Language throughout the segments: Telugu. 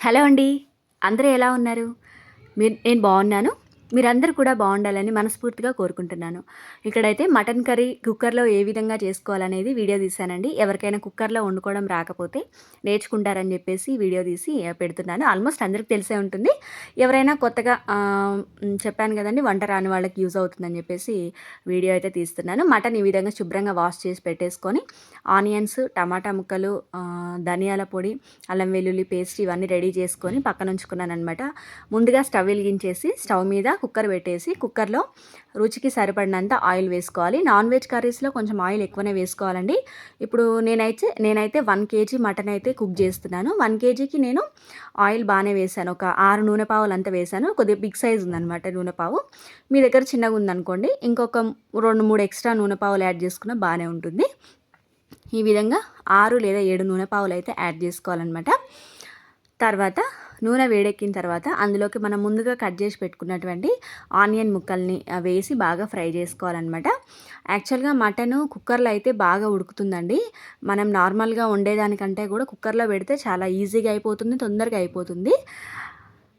హలో అండి. అందరూ ఎలా ఉన్నారు? మీరు నేను బాగున్నాను. మీరందరూ కూడా బాగుండాలని మనస్ఫూర్తిగా కోరుకుంటున్నాను. ఇక్కడైతే మటన్ కర్రీ కుక్కర్లో ఏ విధంగా చేసుకోవాలనేది వీడియో తీశానండి. ఎవరికైనా కుక్కర్లో వండుకోవడం రాకపోతే నేర్చుకుంటారని చెప్పేసి వీడియో తీసి పెడుతున్నాను. ఆల్మోస్ట్ అందరికి తెలిసే ఉంటుంది. ఎవరైనా కొత్తగా చెప్పాను కదండి వంట రాని వాళ్ళకి యూజ్ అవుతుందని చెప్పేసి వీడియో అయితే తీస్తున్నాను. మటన్ ఈ విధంగా శుభ్రంగా వాష్ చేసి పెట్టేసుకొని ఆనియన్స్ టమాటా ముక్కలు ధనియాల పొడి అల్లం వెల్లుల్లి పేస్ట్ ఇవన్నీ రెడీ చేసుకొని పక్కన ఉంచుకున్నాను అనమాట ముందుగా స్టవ్ వెలిగించేసి స్టవ్ మీద కుక్కర్ పెట్టేసి కుక్కర్లో రుచికి సరిపడినంత ఆయిల్ వేసుకోవాలి. నాన్ వెజ్ కర్రీస్లో కొంచెం ఆయిల్ ఎక్కువనే వేసుకోవాలండి. ఇప్పుడు నేనైతే నేనైతే వన్ కేజీ మటన్ అయితే కుక్ చేస్తున్నాను. వన్ కేజీకి నేను ఆయిల్ బాగానే వేసాను. ఒక ఆరు నూనె పావులు అంతా వేసాను. కొద్దిగా బిగ్ సైజ్ ఉందన్నమాట నూనె పావు. మీ దగ్గర చిన్నగా ఉందనుకోండి ఇంకొక రెండు మూడు ఎక్స్ట్రా నూనె పావులు యాడ్ చేసుకున్న బాగానే ఉంటుంది. ఈ విధంగా ఆరు లేదా ఏడు నూనె పావులు అయితే యాడ్ చేసుకోవాలన్నమాట. తర్వాత నూనె వేడెక్కిన తర్వాత అందులోకి మనం ముందుగా కట్ చేసి పెట్టుకున్నటువంటి ఆనియన్ ముక్కల్ని వేసి బాగా ఫ్రై చేసుకోవాలన్నమాట. యాక్చువల్గా మటన్ కుక్కర్లో అయితే బాగా ఉడుకుతుందండి. మనం నార్మల్గా వండేదానికంటే కూడా కుక్కర్లో పెడితే చాలా ఈజీగా అయిపోతుంది తొందరగా అయిపోతుంది.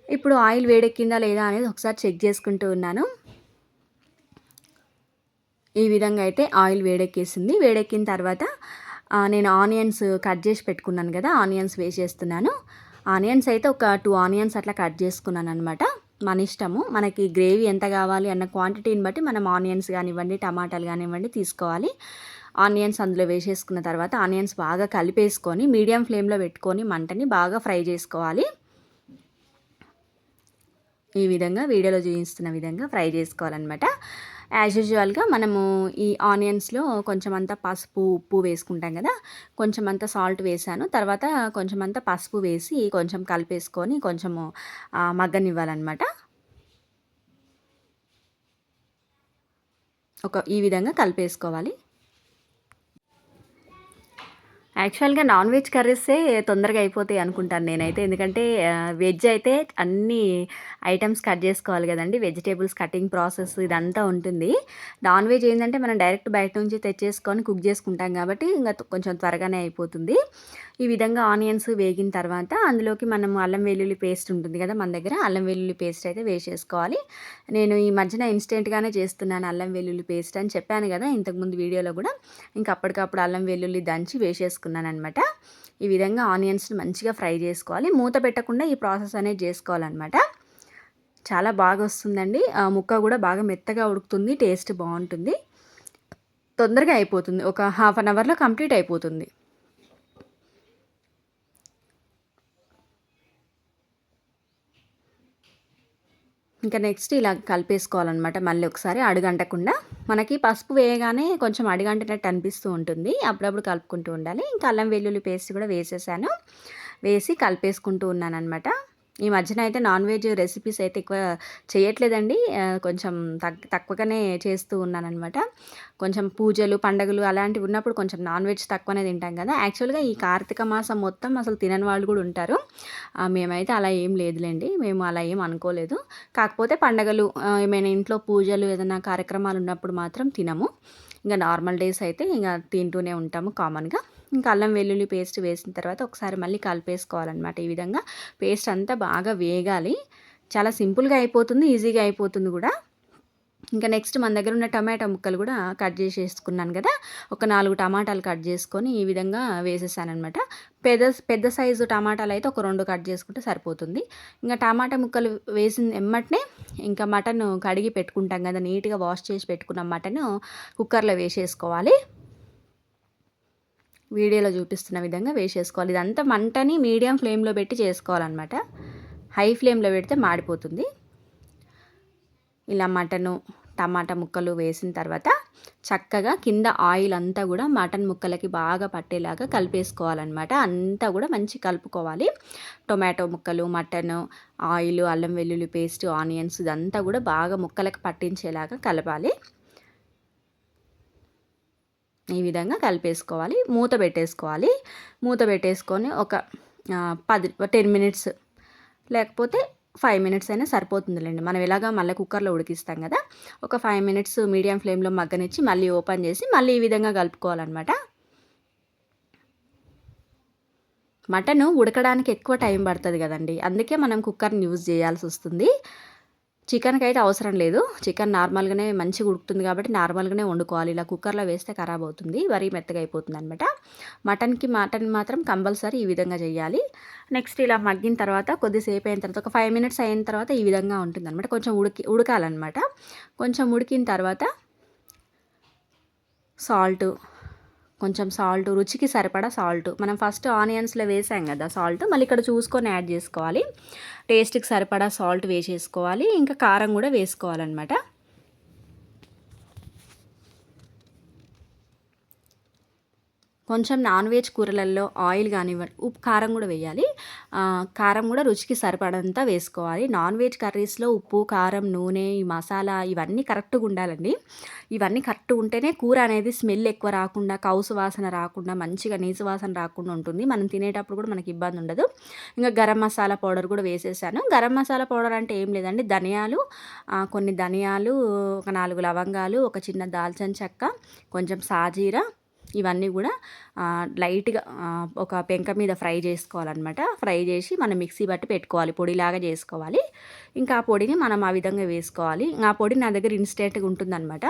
ఇప్పుడు ఆయిల్ వేడెక్కిందా లేదా అనేది ఒకసారి చెక్ చేసుకుంటూ ఉన్నాను. ఈ విధంగా అయితే ఆయిల్ వేడెక్కేసింది. వేడెక్కిన తర్వాత నేను ఆనియన్స్ కట్ చేసి పెట్టుకున్నాను కదా ఆనియన్స్ వేసేస్తున్నాను. ఆనియన్స్ అయితే ఒక టూ ఆనియన్స్ అట్లా కట్ చేసుకున్నాను అనమాట మన ఇష్టము. మనకి గ్రేవీ ఎంత కావాలి అన్న క్వాంటిటీని బట్టి మనం ఆనియన్స్ కానివ్వండి టమాటాలు కానివ్వండి తీసుకోవాలి. ఆనియన్స్ అందులో వేసేసుకున్న తర్వాత ఆనియన్స్ బాగా కలిపేసుకొని మీడియం ఫ్లేమ్లో పెట్టుకొని మంటని బాగా ఫ్రై చేసుకోవాలి. ఈ విధంగా వీడియోలో చూపిస్తున్న విధంగా ఫ్రై చేసుకోవాలన్నమాట. యాజ్ యూజువల్గా మనము ఈ ఆనియన్స్లో కొంచెం అంతా పసుపు ఉప్పు వేసుకుంటాం కదా. కొంచెం అంతా సాల్ట్ వేసాను. తర్వాత కొంచెం అంతా పసుపు వేసి కొంచెం కలిపేసుకొని కొంచెము మగ్గనివ్వాలన్నమాట. ఒక ఈ విధంగా కలిపేసుకోవాలి. యాక్చువల్గా నాన్ వెజ్ కర్రీసే తొందరగా అయిపోతాయి అనుకుంటాను నేనైతే. ఎందుకంటే వెజ్ అయితే అన్ని ఐటమ్స్ కట్ చేసుకోవాలి కదండి. వెజిటేబుల్స్ కటింగ్ ప్రాసెస్ ఇదంతా ఉంటుంది. నాన్ వెజ్ ఏంటంటే మనం డైరెక్ట్ బయట నుంచి తెచ్చేసుకొని కుక్ చేసుకుంటాం కాబట్టి ఇంకా కొంచెం త్వరగానే అయిపోతుంది. ఈ విధంగా ఆనియన్స్ వేగిన తర్వాత అందులోకి మనం అల్లం వెల్లుల్లి పేస్ట్ ఉంటుంది కదా మన దగ్గర. అల్లం వెల్లుల్లి పేస్ట్ అయితే వేసేసుకోవాలి. నేను ఈ మధ్యన ఇన్స్టెంట్గానే చేస్తున్నాను అల్లం వెల్లుల్లి పేస్ట్ అని చెప్పాను కదా ఇంతకుముందు వీడియోలో కూడా. ఇంకా అప్పటికప్పుడు అల్లం వెల్లుల్లి దంచి వేసేసుకున్నాను అనమాట ఈ విధంగా ఆనియన్స్ని మంచిగా ఫ్రై చేసుకోవాలి. మూత పెట్టకుండా ఈ ప్రాసెస్ అనేది చేసుకోవాలన్నమాట. చాలా బాగా వస్తుందండి. ఆ ముక్క కూడా బాగా మెత్తగా ఉడుకుతుంది. టేస్ట్ బాగుంటుంది. తొందరగా అయిపోతుంది. ఒక హాఫ్ అన్ అవర్లో కంప్లీట్ అయిపోతుంది. ఇంకా నెక్స్ట్ ఇలా కలిపేసుకోవాలన్నమాట. మళ్ళీ ఒకసారి అడుగంటకుండా మనకి పసుపు వేయగానే కొంచెం అడుగంటినట్టు అనిపిస్తూ ఉంటుంది. అప్పుడప్పుడు కలుపుకుంటూ ఉండాలి. ఇంకా అల్లం వెల్లుల్లి పేస్ట్ కూడా వేసేసాను. వేసి కలిపేసుకుంటూ ఉన్నాను అనమాట ఈ మధ్యన అయితే నాన్ వెజ్ రెసిపీస్ అయితే ఎక్కువ చేయట్లేదండి. కొంచెం తక్ తక్కువగానే చేస్తూ ఉన్నానమాట కొంచెం పూజలు పండగలు అలాంటివి ఉన్నప్పుడు కొంచెం నాన్ వెజ్ తక్కువనే తింటాం కదా. యాక్చువల్గా ఈ కార్తీక మాసం మొత్తం అసలు తినని వాళ్ళు కూడా ఉంటారు. మేమైతే అలా ఏం లేదులేండి. మేము అలా ఏం అనుకోలేదు. కాకపోతే పండగలు ఏమైనా ఇంట్లో పూజలు ఏదైనా కార్యక్రమాలు ఉన్నప్పుడు మాత్రం తినము. ఇంకా నార్మల్ డేస్ అయితే ఇంకా తింటూనే ఉంటాము కామన్గా. ఇంకా అల్లం వెల్లుల్లి పేస్ట్ వేసిన తర్వాత ఒకసారి మళ్ళీ కలిపేసుకోవాలన్నమాట ఈ విధంగా. పేస్ట్ అంతా బాగా వేగాలి. చాలా సింపుల్గా అయిపోతుంది ఈజీగా అయిపోతుంది కూడా. ఇంకా నెక్స్ట్ మన దగ్గర ఉన్న టమాటా ముక్కలు కూడా కట్ చేసేసుకున్నాను కదా. ఒక నాలుగు టమాటాలు కట్ చేసుకొని ఈ విధంగా వేసేసాను అనమాట పెద్ద పెద్ద సైజు టమాటాలు అయితే ఒక రెండు కట్ చేసుకుంటే సరిపోతుంది. ఇంకా టమాటా ముక్కలు వేసిన ఎమ్మటనే ఇంకా మటన్ కడిగి పెట్టుకుంటాం కదా. నీట్గా వాష్ చేసి పెట్టుకున్న మటన్ కుక్కర్లో వేసేసుకోవాలి. వీడియోలో చూపిస్తున్న విధంగా వేసేసుకోవాలి. ఇదంతా మంటని మీడియం ఫ్లేమ్లో పెట్టి చేసుకోవాలన్నమాట. హై ఫ్లేమ్లో పెడితే మాడిపోతుంది. ఇలా మటను టమాటా ముక్కలు వేసిన తర్వాత చక్కగా కింద ఆయిల్ అంతా కూడా మటన్ ముక్కలకి బాగా పట్టేలాగా కలిపేసుకోవాలన్నమాట. అంతా కూడా మంచి కలుపుకోవాలి. టొమాటో ముక్కలు మటన్ ఆయిల్ అల్లం వెల్లుల్లి పేస్ట్ ఆనియన్స్ ఇదంతా కూడా బాగా ముక్కలకు పట్టించేలాగా కలపాలి. ఈ విధంగా కలిపేసుకోవాలి. మూత పెట్టేసుకోవాలి. మూత పెట్టేసుకొని ఒక పది టెన్ మినిట్స్ లేకపోతే ఫైవ్ మినిట్స్ అయినా సరిపోతుందిలేండి. మనం ఎలాగా మళ్ళీ కుక్కర్లో ఉడికిస్తాం కదా. ఒక ఫైవ్ మినిట్స్ మీడియం ఫ్లేమ్లో మగ్గనిచ్చి మళ్ళీ ఓపెన్ చేసి మళ్ళీ ఈ విధంగా కలుపుకోవాలన్నమాట. మటను ఉడకడానికి ఎక్కువ టైం పడుతుంది కదండి. అందుకే మనం కుక్కర్ని యూజ్ చేయాల్సి వస్తుంది. చికెన్కి అయితే అవసరం లేదు. చికెన్ నార్మల్గానే మంచిగా ఉడుకుతుంది కాబట్టి నార్మల్గానే వండుకోవాలి. ఇలా కుక్కర్లో వేస్తే ఖరాబ్ అవుతుంది. వరి మెత్తగా అయిపోతుంది అనమాట మటన్కి మటన్ మాత్రం కంపల్సరీ ఈ విధంగా చేయాలి. నెక్స్ట్ ఇలా మగ్గిన తర్వాత కొద్దిసేపు అయిన తర్వాత ఒక ఫైవ్ మినిట్స్ అయిన తర్వాత ఈ విధంగా ఉంటుంది అనమాట కొంచెం ఉడికి ఉడకాలన్నమాట. కొంచెం ఉడికిన తర్వాత సాల్ట్ కొంచెం సాల్ట్ రుచికి సరిపడా సాల్ట్ మనం ఫస్ట్ ఆనియన్స్లో వేసాం కదా సాల్ట్ మళ్ళీ ఇక్కడ చూసుకొని యాడ్ చేసుకోవాలి. టేస్ట్కి సరిపడా సాల్ట్ వేసేసుకోవాలి. ఇంకా కారం కూడా వేసుకోవాలన్నమాట. కొంచెం నాన్ వెజ్ కూరలలో ఆయిల్ కానివ్వండి ఉప్పు కారం కూడా వేయాలి. కారం కూడా రుచికి సరిపడంత వేసుకోవాలి. నాన్ వెజ్ కర్రీస్లో ఉప్పు కారం నూనె ఈ మసాలా ఇవన్నీ కరెక్ట్గా ఉండాలండి. ఇవన్నీ కరెక్ట్ ఉంటేనే కూర అనేది స్మెల్ ఎక్కువ రాకుండా కౌసు వాసన రాకుండా మంచిగా నీసు వాసన రాకుండా ఉంటుంది. మనం తినేటప్పుడు కూడా మనకి ఇబ్బంది ఉండదు. ఇంకా గరం మసాలా పౌడర్ కూడా వేసేసాను. గరం మసాలా పౌడర్ అంటే ఏం లేదండి. ధనియాలు కొన్ని ధనియాలు ఒక నాలుగు లవంగాలు ఒక చిన్న దాల్చిన చెక్క కొంచెం సాజీరా ఇవన్నీ కూడా లైట్గా ఒక పెంక మీద ఫ్రై చేసుకోవాలన్నమాట. ఫ్రై చేసి మనం మిక్సీ బట్టి పెట్టుకోవాలి పొడిలాగా చేసుకోవాలి. ఇంకా ఆ పొడిని మనం ఆ విధంగా వేసుకోవాలి. ఆ పొడి నా దగ్గర ఇన్స్టెంట్గా ఉంటుందన్నమాట.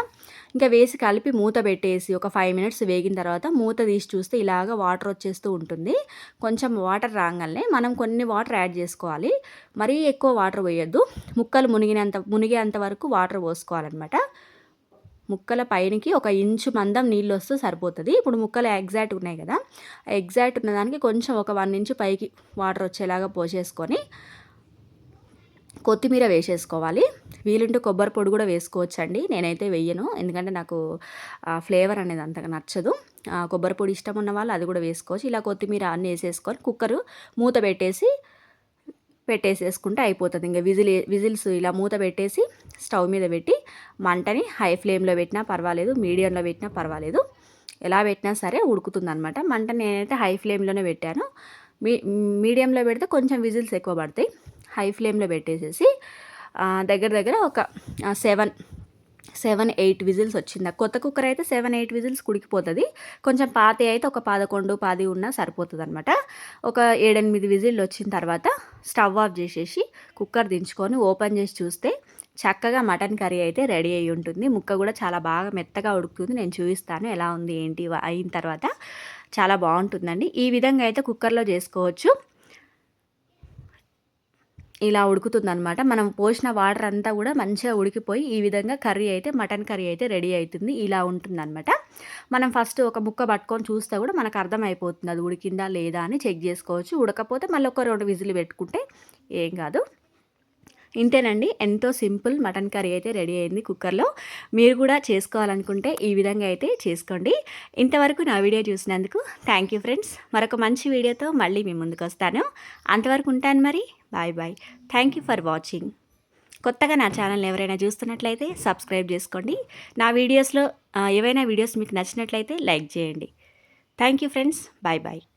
ఇంకా వేసి కలిపి మూత పెట్టేసి ఒక ఫైవ్ మినిట్స్ వేగిన తర్వాత మూత తీసి చూస్తే ఇలాగ వాటర్ వచ్చేస్తూ ఉంటుంది. కొంచెం వాటర్ రాగానే మనం కొన్ని వాటర్ యాడ్ చేసుకోవాలి. మరీ ఎక్కువ వాటర్ పోయొద్దు. ముక్కలు మునిగినంత మునిగేంత వరకు వాటర్ పోసుకోవాలన్నమాట. ముక్కల పైనకి ఒక ఇంచు మందం నీళ్ళు వస్తే సరిపోతుంది. ఇప్పుడు ముక్కలు ఎగ్జాక్ట్ ఉన్నాయి కదా. ఎగ్జాక్ట్ ఉన్నదానికి కొంచెం ఒక వన్ ఇంచు పైకి వాటర్ వచ్చేలాగా పోసేసుకొని కొత్తిమీర వేసేసుకోవాలి. వీలుంటే కొబ్బరి పొడి కూడా వేసుకోవచ్చండి. నేనైతే వెయ్యను ఎందుకంటే నాకు ఫ్లేవర్ అనేది అంతగా నచ్చదు. కొబ్బరి పొడి ఇష్టం ఉన్న వాళ్ళు అది కూడా వేసుకోవచ్చు. ఇలా కొత్తిమీర అన్నీ వేసేసుకొని కుక్కరు మూత పెట్టేసి పెట్టేసేసుకుంటే అయిపోతుంది. ఇంకా విజిల్ విజిల్స్ ఇలా మూత పెట్టేసి స్టవ్ మీద పెట్టి మంటని హై ఫ్లేమ్లో పెట్టినా పర్వాలేదు మీడియంలో పెట్టినా పర్వాలేదు. ఎలా పెట్టినా సరే ఉడుకుతుంది అనమాట మంట నేనైతే హై ఫ్లేమ్లోనే పెట్టాను. మీ మీడియంలో పెడితే కొంచెం విజిల్స్ ఎక్కువ పడతాయి. హై ఫ్లేమ్లో పెట్టేసేసి దగ్గర దగ్గర ఒక సెవెన్ సెవెన్ ఎయిట్ విజిల్స్ వచ్చిందా? కొత్త కుక్కర్ అయితే సెవెన్ ఎయిట్ విజిల్స్ కుడికిపోతుంది. కొంచెం పాతి అయితే ఒక పదకొండు పది ఉన్నా సరిపోతుంది అనమాట ఒక ఏడెనిమిది విజిల్లు వచ్చిన తర్వాత స్టవ్ ఆఫ్ చేసేసి కుక్కర్ దించుకొని ఓపెన్ చేసి చూస్తే చక్కగా మటన్ కర్రీ అయితే రెడీ అయి ఉంటుంది. ముక్క కూడా చాలా బాగా మెత్తగా ఉడుకుతుంది. నేను చూపిస్తాను ఎలా ఉంది ఏంటి అయిన తర్వాత. చాలా బాగుంటుందండి. ఈ విధంగా అయితే కుక్కర్లో చేసుకోవచ్చు. ఇలా ఉడుకుతుందనమాట మనం పోసిన వాటర్ అంతా కూడా మంచిగా ఉడికిపోయి ఈ విధంగా కర్రీ అయితే మటన్ కర్రీ అయితే రెడీ అవుతుంది ఇలా ఉంటుందన్నమాట. మనం ఫస్ట్ ఒక ముక్క పట్టుకొని చూస్తే కూడా మనకు అర్థమైపోతుంది అది ఉడికిందా లేదా అని చెక్ చేసుకోవచ్చు. ఉడకపోతే మళ్ళీ ఒక రెండు విజిల్ పెట్టుకుంటే ఏం కాదు. ఇంతేనండి ఎంతో సింపుల్ మటన్ కర్రీ అయితే రెడీ అయింది కుక్కర్లో. మీరు కూడా చేసుకోవాలనుకుంటే ఈ విధంగా అయితే చేసుకోండి. ఇంతవరకు నా వీడియో చూసినందుకు థ్యాంక్ యూ ఫ్రెండ్స్. మరొక మంచి వీడియోతో మళ్ళీ మీ ముందుకు వస్తాను. అంతవరకు ఉంటాను మరి. Bye bye. Thank you for watching. కొత్తగా నా ఛానల్ ఎవరైనా చూస్తున్నట్లయితే సబ్స్క్రైబ్ చేసుకోండి. నా వీడియోస్లో ఏవైనా వీడియోస్ మీకు నచ్చినట్లయితే లైక్ చేయండి. Thank you friends. Bye bye.